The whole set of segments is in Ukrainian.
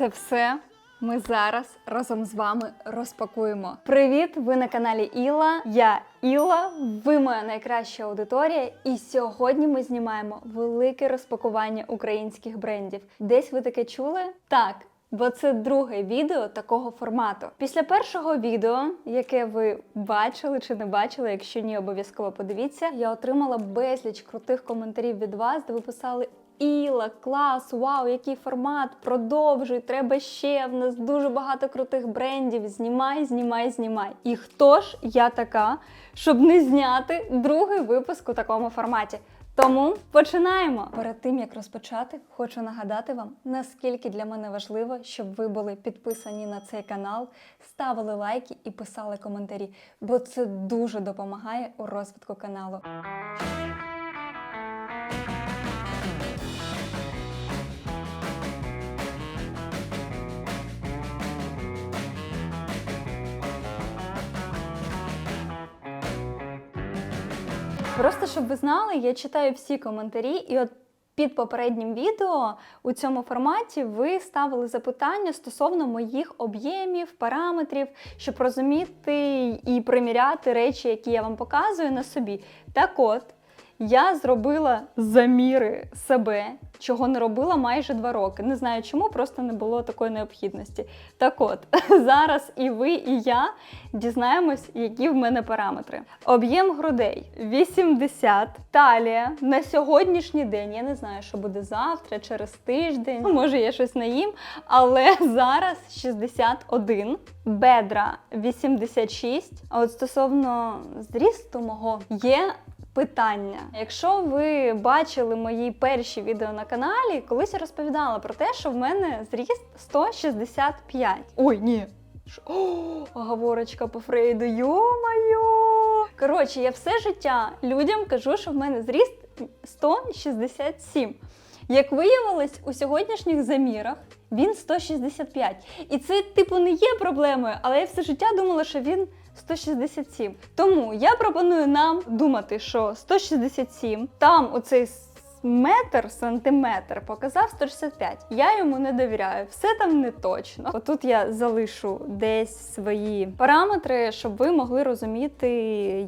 Це все ми зараз разом з вами розпакуємо. Привіт! Ви на каналі Іла. Я Іла, ви моя найкраща аудиторія. І сьогодні ми знімаємо велике розпакування українських брендів. Десь ви таке чули? Так. Бо це друге відео такого формату. Після першого відео, яке ви бачили чи не бачили, якщо ні, обов'язково подивіться, я отримала безліч крутих коментарів від вас, де ви писали Іла, клас, вау, який формат, продовжуй, треба ще. В нас дуже багато крутих брендів. Знімай, знімай, знімай. І хто ж я така, щоб не зняти другий випуск у такому форматі? Тому починаємо. Перед тим як розпочати, хочу нагадати вам, наскільки для мене важливо, щоб ви були підписані на цей канал, ставили лайки і писали коментарі, бо це дуже допомагає у розвитку каналу. Просто щоб ви знали, я читаю всі коментарі, і от під попереднім відео у цьому форматі ви ставили запитання стосовно моїх об'ємів, параметрів, щоб розуміти і приміряти речі, які я вам показую на собі. Так от. Я зробила заміри себе, чого не робила майже два роки. Не знаю чому, просто не було такої необхідності. Так от, зараз і ви, і я дізнаємось, які в мене параметри. Об'єм грудей 80, талія на сьогоднішній день. Я не знаю, що буде завтра, через тиждень. Ну, може, я щось наїм, але зараз 61, бедра 86. А от стосовно зрісту мого є Питання. Якщо ви бачили мої перші відео на каналі, колись я розповідала про те, що в мене зріст 165. Ой, ні. О, оговорочка по Фрейду, йо-майо! Коротше, я все життя людям кажу, що в мене зріст 167. Як виявилось, у сьогоднішніх замірах він 165. І це, типу, не є проблемою, але я все життя думала, що він 167. Тому я пропоную нам думати, що 167, там оцей метр, сантиметр показав 165. Я йому не довіряю, все там не точно. Отут я залишу десь свої параметри, щоб ви могли розуміти,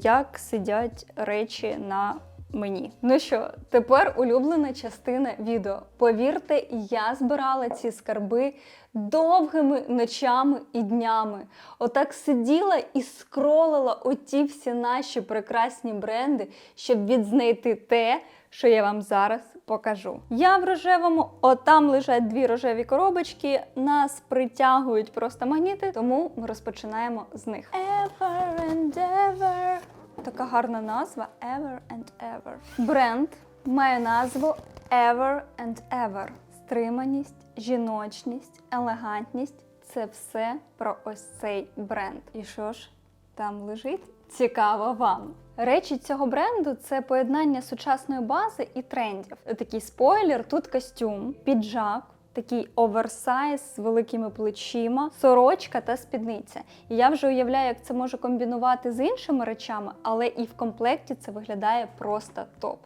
як сидять речі на мені. Ну що, тепер улюблена частина відео. Повірте, я збирала ці скарби довгими ночами і днями. Отак сиділа і скролила оті всі наші прекрасні бренди, щоб відзнайти те, що я вам зараз покажу. Я в рожевому, отам лежать дві рожеві коробочки, нас притягують просто магніти, тому ми розпочинаємо з них. Ever and ever. Така гарна назва Ever and Ever. Бренд має назву Ever and Ever. Стриманість, жіночність, елегантність це все про ось цей бренд. І що ж там лежить? Цікаво вам. Речі цього бренду це поєднання сучасної бази і трендів. Такий спойлер, тут костюм, піджак. Такий оверсайз з великими плечима, сорочка та спідниця. І я вже уявляю, як це може комбінувати з іншими речами, але і в комплекті це виглядає просто топ.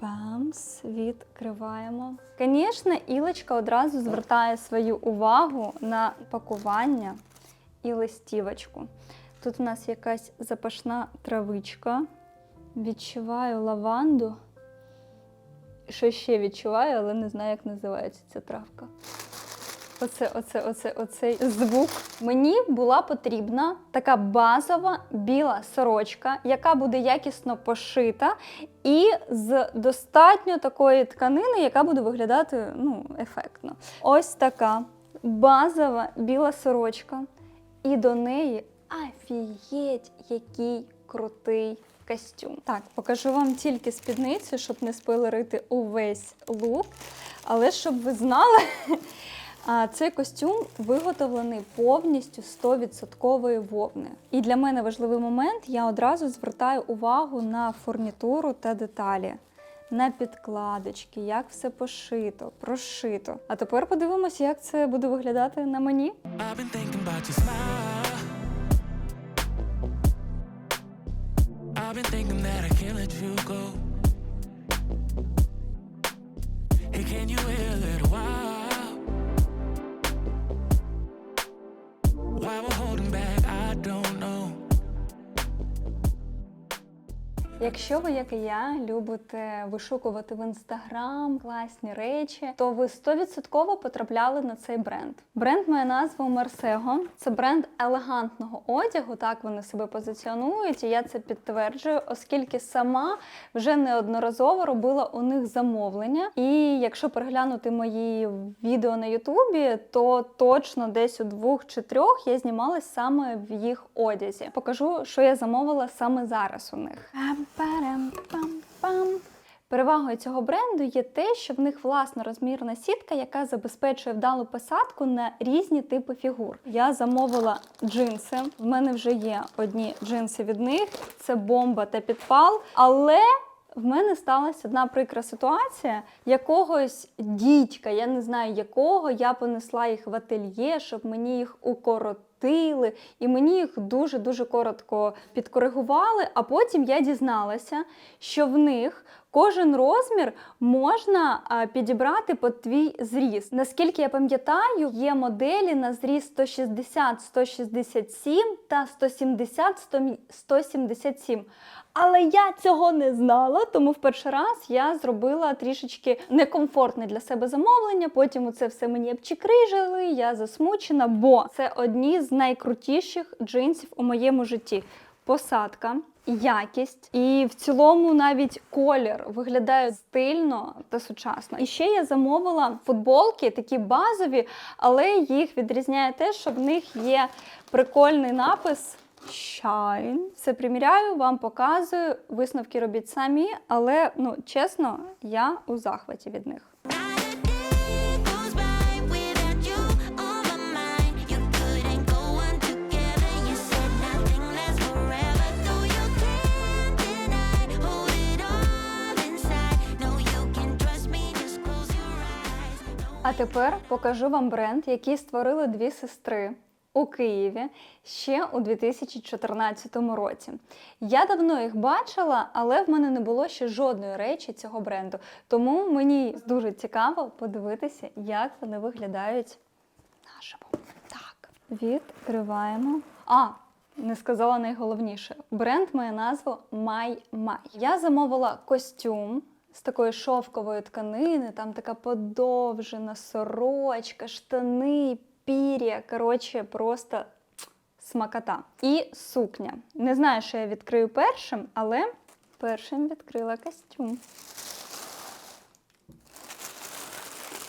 Памс, відкриваємо. Звісно, Ілочка одразу звертає свою увагу на пакування і листівочку. Тут у нас якась запашна травичка. Відчуваю лаванду. Що ще відчуваю, але не знаю, як називається ця травка. Оце, оце, оце, оцей звук. Мені була потрібна така базова біла сорочка, яка буде якісно пошита, і з достатньо такої тканини, яка буде виглядати ну, ефектно. Ось така базова біла сорочка. І до неї афієть, який крутий костюм. Так, покажу вам тільки спідницю, щоб не спойлерити увесь лук. Але щоб ви знали, цей костюм виготовлений повністю 100% вовни. І для мене важливий момент, я одразу звертаю увагу на фурнітуру та деталі. На підкладочки, як все пошито, прошито. А тепер подивимося, як це буде виглядати на мені. Thinking that I can't let you go. Hey, can you wait Якщо ви, як і я, любите вишукувати в інстаграм класні речі, то ви 100% потрапляли на цей бренд. Бренд має назву Мерсего. Це бренд елегантного одягу. Так вони себе позиціонують, і я це підтверджую, оскільки сама вже неодноразово робила у них замовлення. І якщо переглянути мої відео на Ютубі, то точно десь у двох чи трьох я знімалась саме в їх одязі. Покажу, що я замовила саме зараз у них. Пам-парам-пам-пам. Перевагою цього бренду є те, що в них власна розмірна сітка, яка забезпечує вдалу посадку на різні типи фігур. Я замовила джинси. В мене вже є одні джинси від них. Це бомба та підпал. Але в мене сталася одна прикра ситуація. Якогось дідька, я не знаю якого, я понесла їх в ательє, щоб мені їх укоротили, і мені їх дуже-дуже коротко підкоригували. А потім я дізналася, що в них кожен розмір можна підібрати під твій зріст. Наскільки я пам'ятаю, є моделі на зріст 160, 167 та 170, 177. Але я цього не знала, тому в перший раз я зробила трішечки некомфортне для себе замовлення. Потім це все мені обчикрижили, я засмучена, бо це одні з найкрутіших джинсів у моєму житті. Посадка, якість і в цілому навіть колір виглядає стильно та сучасно. І ще я замовила футболки, такі базові, але їх відрізняє те, що в них є прикольний напис. Shine. Все приміряю, вам показую. Висновки робіть самі, але ну чесно, я у захваті від них. А тепер покажу вам бренд, який створили дві сестри у Києві ще у 2014 році. Я давно їх бачила, але в мене не було ще жодної речі цього бренду. Тому мені дуже цікаво подивитися, як вони виглядають наживо. Так, відкриваємо. А, не сказала найголовніше. Бренд має назву My My. Я замовила костюм з такої шовкової тканини, там така подовжена сорочка, штани, пір'я. Коротше, просто смакота. І сукня. Не знаю, що я відкрию першим, але першим відкрила костюм.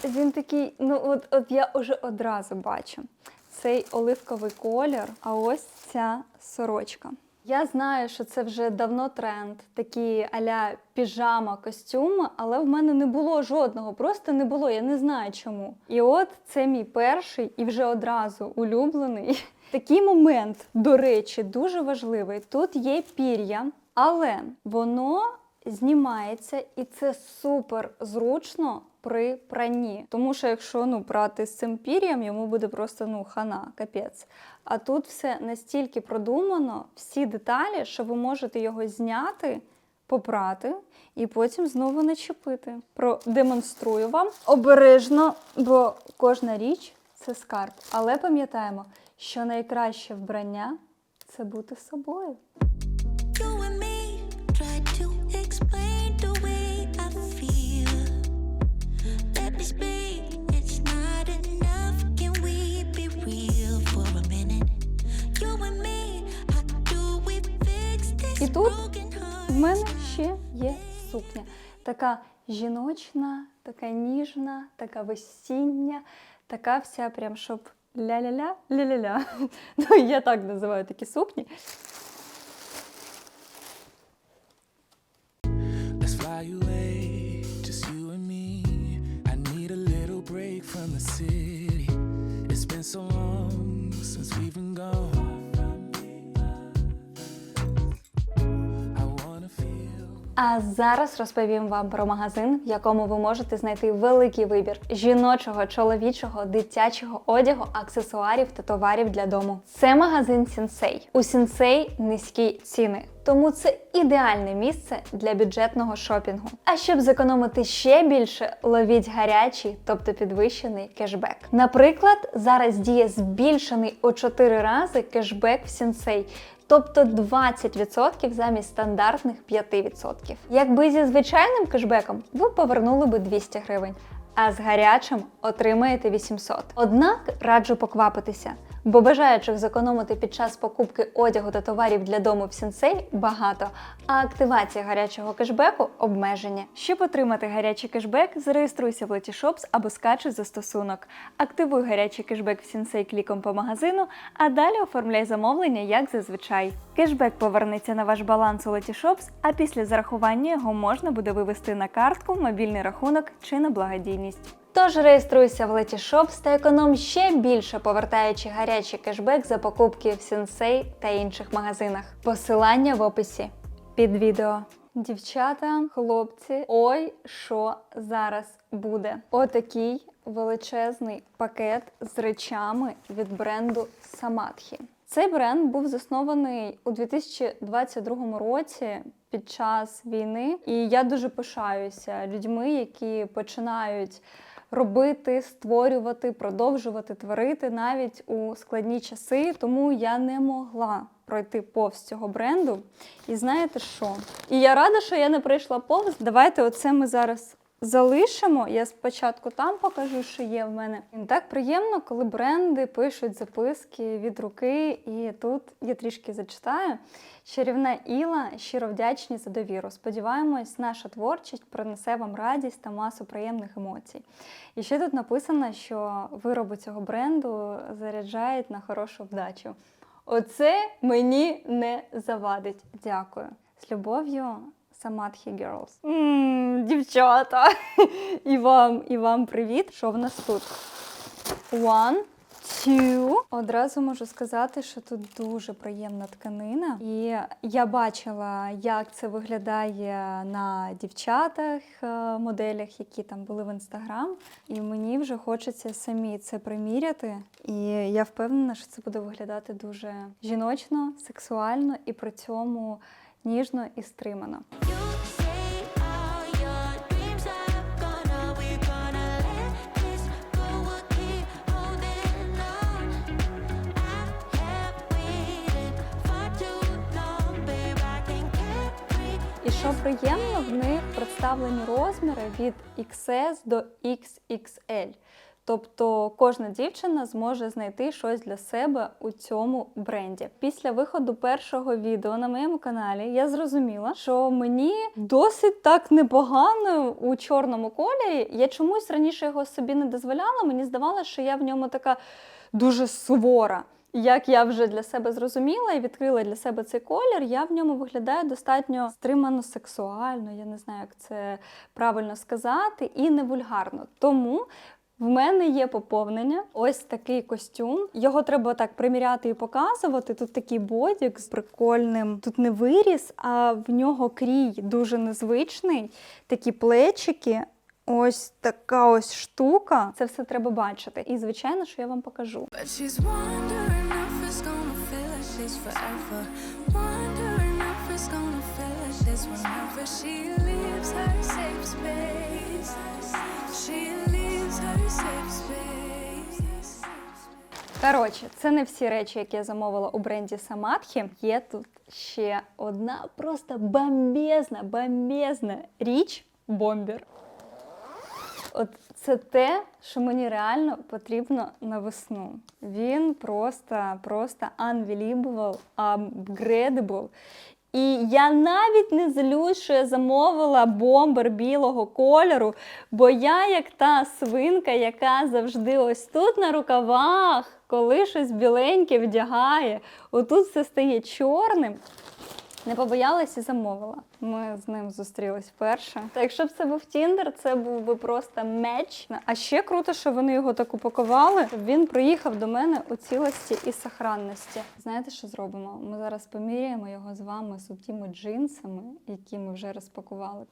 Він такий, ну от, от я вже одразу бачу цей оливковий колір, а ось ця сорочка. Я знаю, що це вже давно тренд, такі аля піжама костюми, але в мене не було жодного, просто не було. Я не знаю чому. І от це мій перший і вже одразу улюблений. Такий момент, до речі, дуже важливий. Тут є пір'я, але воно знімається, і це супер зручно при пранні. Тому що якщо ну, прати з цим пір'ям, йому буде просто ну, хана, капець. А тут все настільки продумано, всі деталі, що ви можете його зняти, попрати і потім знову начепити. Продемонструю вам обережно, бо кожна річ це скарб. Але пам'ятаємо, що найкраще вбрання це бути собою. мене ще є сукня. Така жіночна, така ніжна, така весіння, така вся прям, щоб ля-ля-ля, ля-ля-ля. Ну, я так називаю такі сукні. Let's fly away, just you and me. I need a little break from the city. It's been so long since we've been gone. А зараз розповім вам про магазин, в якому ви можете знайти великий вибір жіночого, чоловічого, дитячого одягу, аксесуарів та товарів для дому. Це магазин Сінсей. У Сінсей низькі ціни. тому це ідеальне місце для бюджетного шопінгу. А щоб зекономити ще більше, ловіть гарячий, тобто підвищений кешбек. Наприклад, зараз діє збільшений у 4 рази кешбек в Сінсей. Тобто 20% замість стандартних 5%. Якби зі звичайним кешбеком ви повернули би 200 гривень, а з гарячим отримаєте 800. Однак раджу поквапитися, бо бажаючих зекономити під час покупки одягу та товарів для дому в Сінсей багато, а активація гарячого кешбеку обмежені. Щоб отримати гарячий кешбек, зареєструйся в Letyshops або скачуй застосунок. Активуй гарячий кешбек в Сінсей кліком по магазину, а далі оформляй замовлення як зазвичай. Кешбек повернеться на ваш баланс у Letyshops, а після зарахування його можна буде вивести на картку, мобільний рахунок чи на благодійність. Тож реєструйся в Letyshops та економ ще більше, повертаючи гарячий кешбек за покупки в Сенсей та інших магазинах. Посилання в описі під відео. Дівчата, хлопці, ой, що зараз буде? Отакий величезний пакет з речами від бренду Samadhi. Цей бренд був заснований у 2022 році під час війни, і я дуже пишаюся людьми, які починають робити, створювати, продовжувати творити навіть у складні часи. Тому я не могла пройти повз цього бренду. І знаєте що? І я рада, що я не прийшла повз. Давайте оце ми зараз. Залишимо, я спочатку там покажу, що є в мене. Так приємно, коли бренди пишуть записки від руки, і тут я трішки зачитаю. Чарівна Іла, щиро вдячні за довіру. Сподіваємось, наша творчість принесе вам радість та масу приємних емоцій. І ще тут написано, що вироби цього бренду заряджають на хорошу вдачу. Оце мені не завадить. Дякую. З любов'ю, Samadhi Girls. М, дівчата! і вам, і вам привіт. Що в нас тут? One, two. Одразу можу сказати, що тут дуже приємна тканина. І я бачила, як це виглядає на дівчатах, е, моделях, які там були в інстаграм. І мені вже хочеться самі це приміряти. І я впевнена, що це буде виглядати дуже жіночно, сексуально і при цьому ніжно і стримано. Що приємно, в них представлені розміри від XS до XXL. Тобто кожна дівчина зможе знайти щось для себе у цьому бренді. Після виходу першого відео на моєму каналі я зрозуміла, що мені досить так непогано у чорному кольорі. Я чомусь раніше його собі не дозволяла. Мені здавалося, що я в ньому така дуже сувора. Як я вже для себе зрозуміла і відкрила для себе цей колір, я в ньому виглядаю достатньо стримано сексуально, я не знаю, як це правильно сказати, і не вульгарно. Тому в мене є поповнення. Ось такий костюм. Його треба так приміряти і показувати. Тут такий бодік з прикольним. Тут не виріс, а в нього крій дуже незвичний. Такі плечики. Ось така ось штука. Це все треба бачити. І звичайно, що я вам покажу. But she's she's forever. Wondering if it's gonna like this whenever she leaves her safe space. She leaves her safe space. Коротше, це не всі речі, які я замовила у бренді Samadhi. Є тут ще одна просто бомбезна, бомбезна річ бомбер. От це те, що мені реально потрібно на весну. Він просто, просто unbelievable, upgradable. І я навіть не злюсь, що я замовила бомбер білого кольору, бо я як та свинка, яка завжди ось тут на рукавах, коли щось біленьке вдягає, отут все стає чорним. Не побоялась і замовила. Ми з ним зустрілись вперше. Та якщо б це був Тіндер, це був би просто меч. А ще круто, що вони його так упакували. Він приїхав до мене у цілості і сохранності. Знаєте, що зробимо? Ми зараз поміряємо його з вами тими джинсами, які ми вже розпакували.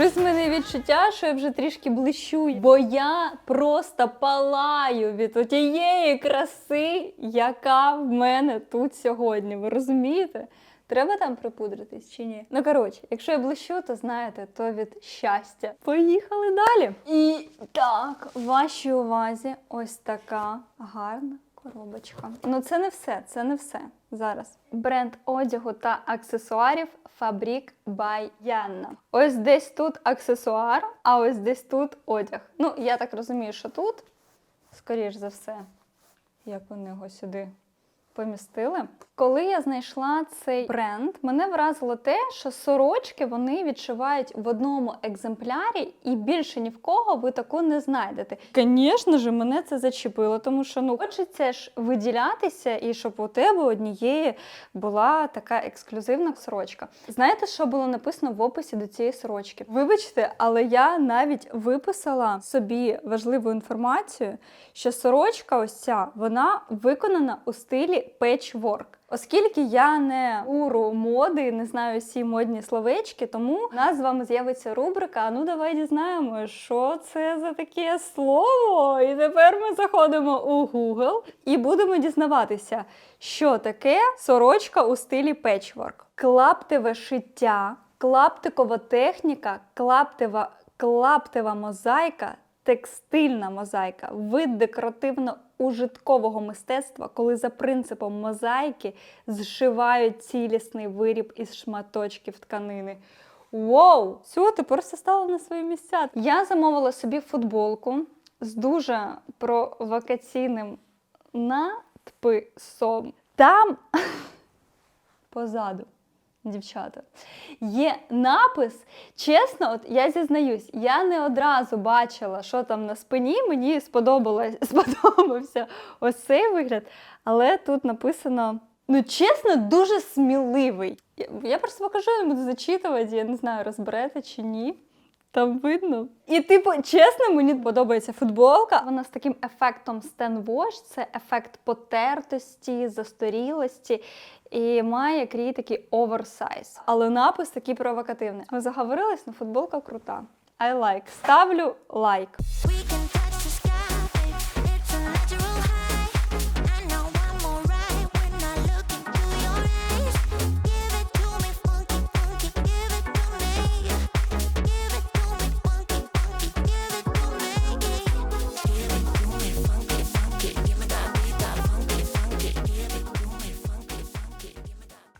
Плюс в мене відчуття, що я вже трішки блищу, бо я просто палаю від тієї краси, яка в мене тут сьогодні. Ви розумієте? Треба там припудритись чи ні? Ну коротше, якщо я блищу, то знаєте, то від щастя. Поїхали далі. І так, вашій увазі ось така гарна коробочка. Ну це не все, це не все. Зараз бренд одягу та аксесуарів Фабрік Янна. Ось десь тут аксесуар, а ось десь тут одяг. Ну, я так розумію, що тут, скоріш за все, як вони його сюди помістили. Коли я знайшла цей бренд, мене вразило те, що сорочки вони відшивають в одному екземплярі, і більше ні в кого ви таку не знайдете. Звісно ж, мене це зачепило, тому що ну хочеться ж виділятися, і щоб у тебе однієї була така ексклюзивна сорочка. Знаєте, що було написано в описі до цієї сорочки? Вибачте, але я навіть виписала собі важливу інформацію, що сорочка ось ця вона виконана у стилі patchwork. Оскільки я не уру моди, не знаю всі модні словечки, тому у нас з вами з'явиться рубрика. А ну давай дізнаємо, що це за таке слово. І тепер ми заходимо у Google і будемо дізнаватися, що таке сорочка у стилі печворк. Клаптеве шиття, клаптикова техніка, клаптева, клаптева мозаїка. Текстильна мозаїка, вид декоративно-ужиткового мистецтва, коли за принципом мозаїки зшивають цілісний виріб із шматочків тканини. Воу! Все, тепер все стало на свої місця. Я замовила собі футболку з дуже провокаційним надписом. Там позаду. Дівчата, є напис. Чесно, от я зізнаюсь, я не одразу бачила, що там на спині. Мені сподобався ось цей вигляд. Але тут написано, ну чесно, дуже сміливий. Я, я просто покажу, йому зачитувати, я не знаю, розберете чи ні. Там видно. І, типу, чесно, мені подобається футболка. Вона з таким ефектом стенвош, це ефект потертості, застарілості. І має крій такий оверсайз. Але напис такий провокативний. Ми заговорились, але футболка крута. I like. Ставлю лайк. We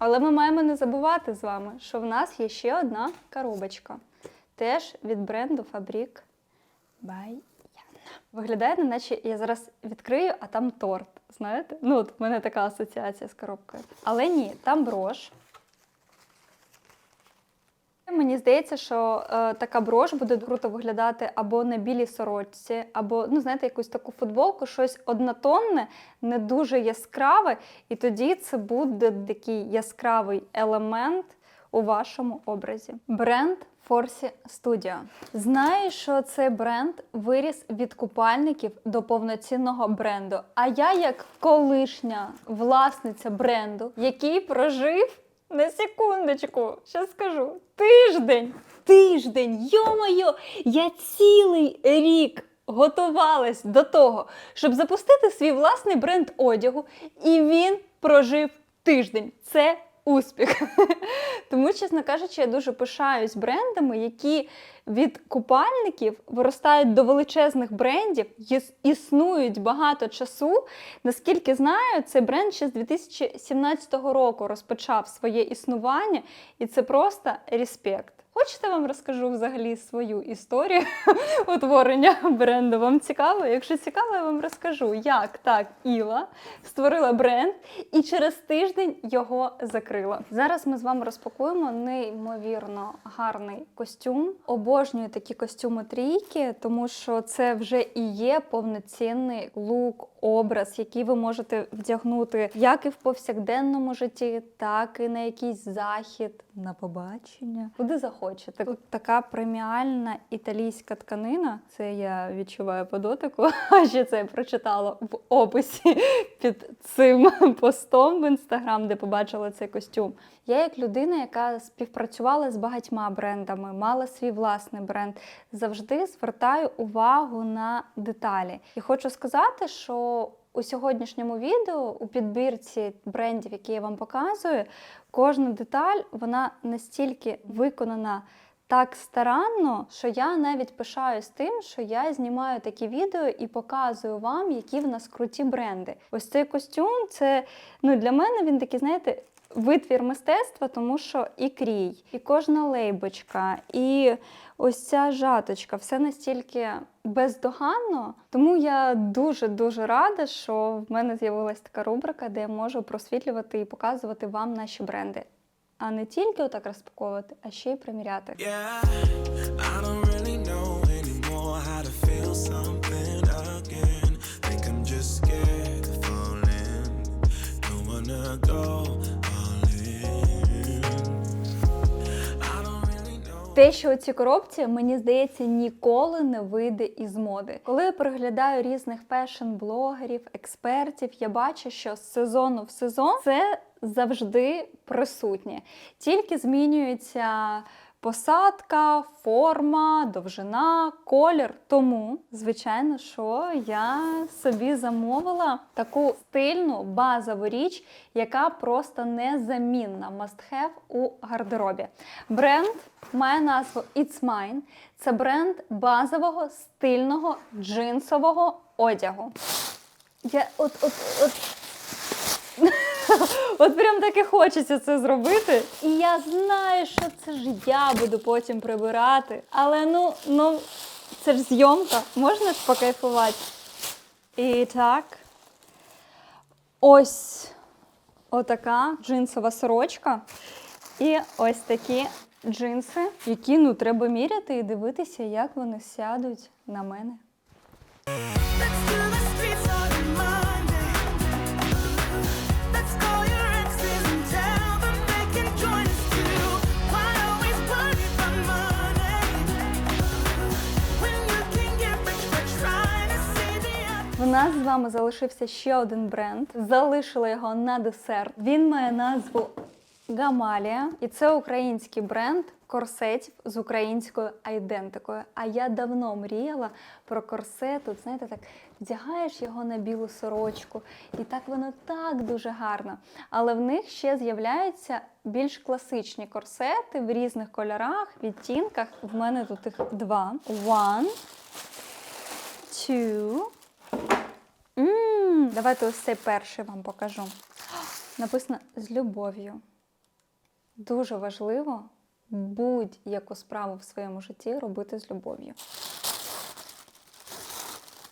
Але ми маємо не забувати з вами, що в нас є ще одна коробочка. Теж від бренду Фабрік Байяна. Виглядає, не наче я зараз відкрию, а там торт. Знаєте? Ну, от в мене така асоціація з коробкою. Але ні, там брош. Мені здається, що е, така брош буде круто виглядати або на білій сорочці, або, ну, знаєте, якусь таку футболку, щось однотонне, не дуже яскраве, і тоді це буде такий яскравий елемент у вашому образі. Бренд Forsi Studio. Знаю, що цей бренд виріс від купальників до повноцінного бренду. А я, як колишня власниця бренду, який прожив на секундочку, що скажу, тиждень. Тиждень, йо-моє, я цілий рік готувалась до того, щоб запустити свій власний бренд одягу, і він прожив тиждень. Це успіх. Тому, чесно кажучи, я дуже пишаюсь брендами, які від купальників виростають до величезних брендів, іс- існують багато часу. Наскільки знаю, цей бренд ще з 2017 року розпочав своє існування, і це просто респект. Хочете, вам розкажу взагалі свою історію утворення бренду? Вам цікаво? Якщо цікаво, я вам розкажу, як так Іла створила бренд і через тиждень його закрила. Зараз ми з вами розпакуємо неймовірно гарний костюм. Обожнюю такі костюми трійки, тому що це вже і є повноцінний лук, образ, який ви можете вдягнути як і в повсякденному житті, так і на якийсь захід, на побачення, куди захочете. Захоче. Так, така преміальна італійська тканина. Це я відчуваю по дотику. А ще це я прочитала в описі під цим постом в інстаграм, де побачила цей костюм. Я як людина, яка співпрацювала з багатьма брендами, мала свій власний бренд, завжди звертаю увагу на деталі. І хочу сказати, що у сьогоднішньому відео у підбірці брендів, які я вам показую, кожна деталь вона настільки виконана так старанно, що я навіть пишаюсь тим, що я знімаю такі відео і показую вам, які в нас круті бренди. Ось цей костюм, це ну для мене він такий, знаєте. Витвір мистецтва, тому що і крій, і кожна лейбочка, і ось ця жаточка, все настільки бездоганно. Тому я дуже дуже рада, що в мене з'явилася така рубрика, де я можу просвітлювати і показувати вам наші бренди. А не тільки отак розпаковувати, а ще й приміряти. Yeah, I don't really know anymore how to feel something again. Think I'm just scared of falling. Don't wanna go Те, що у коробці, мені здається, ніколи не вийде із моди. Коли я переглядаю різних фешн-блогерів, експертів, я бачу, що з сезону в сезон це завжди присутнє. Тільки змінюється посадка, форма, довжина, колір. Тому, звичайно, що я собі замовила таку стильну базову річ, яка просто незамінна must-have у гардеробі. Бренд має назву It's Mine. Це бренд базового стильного джинсового одягу. Я от, от, от От прям так і хочеться це зробити. І я знаю, що це ж я буду потім прибирати. Але ну, ну, це ж зйомка, можна ж покайфувати. І так. Ось отака джинсова сорочка. І ось такі джинси, які ну треба міряти і дивитися, як вони сядуть на мене. Нас з вами залишився ще один бренд. Залишила його на десерт. Він має назву Гамалія, і це український бренд корсетів з українською айдентикою. А я давно мріяла про корсет. Тут, знаєте, так вдягаєш його на білу сорочку, і так воно так дуже гарно. Але в них ще з'являються більш класичні корсети в різних кольорах, відтінках. В мене тут їх два. One, two, М, Давайте ось цей перший вам покажу. Написано з любов'ю. Дуже важливо будь-яку справу в своєму житті робити з любов'ю.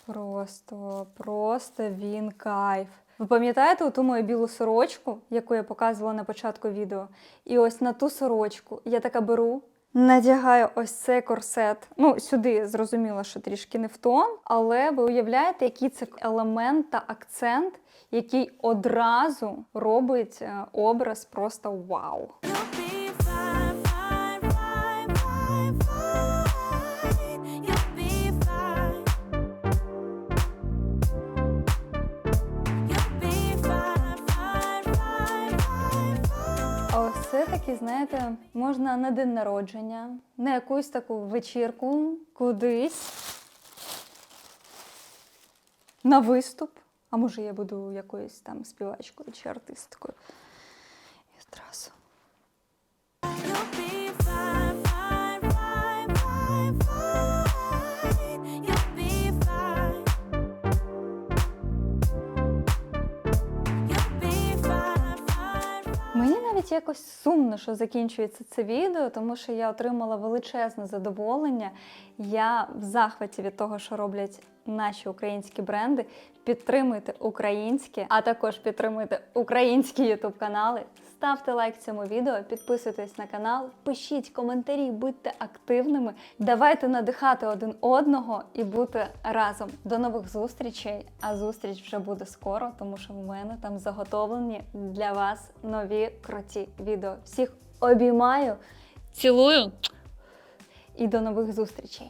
Просто, просто він кайф. Ви пам'ятаєте ту мою білу сорочку, яку я показувала на початку відео? І ось на ту сорочку я така беру, надягаю ось цей корсет. Ну, сюди зрозуміло, що трішки не в тон, але ви уявляєте, який це елемент та акцент, який одразу робить е, образ просто вау. Ось знаєте, можна на день народження, на якусь таку вечірку, кудись, на виступ. А може я буду якоюсь там співачкою чи артисткою. Навіть якось сумно, що закінчується це відео, тому що я отримала величезне задоволення. Я в захваті від того, що роблять наші українські бренди. Підтримуйте українське, а також підтримуйте українські ютуб канали. Ставте лайк цьому відео, підписуйтесь на канал, пишіть коментарі, будьте активними. Давайте надихати один одного і бути разом. До нових зустрічей. А зустріч вже буде скоро, тому що в мене там заготовлені для вас нові круті відео. Всіх обіймаю, цілую, і до нових зустрічей!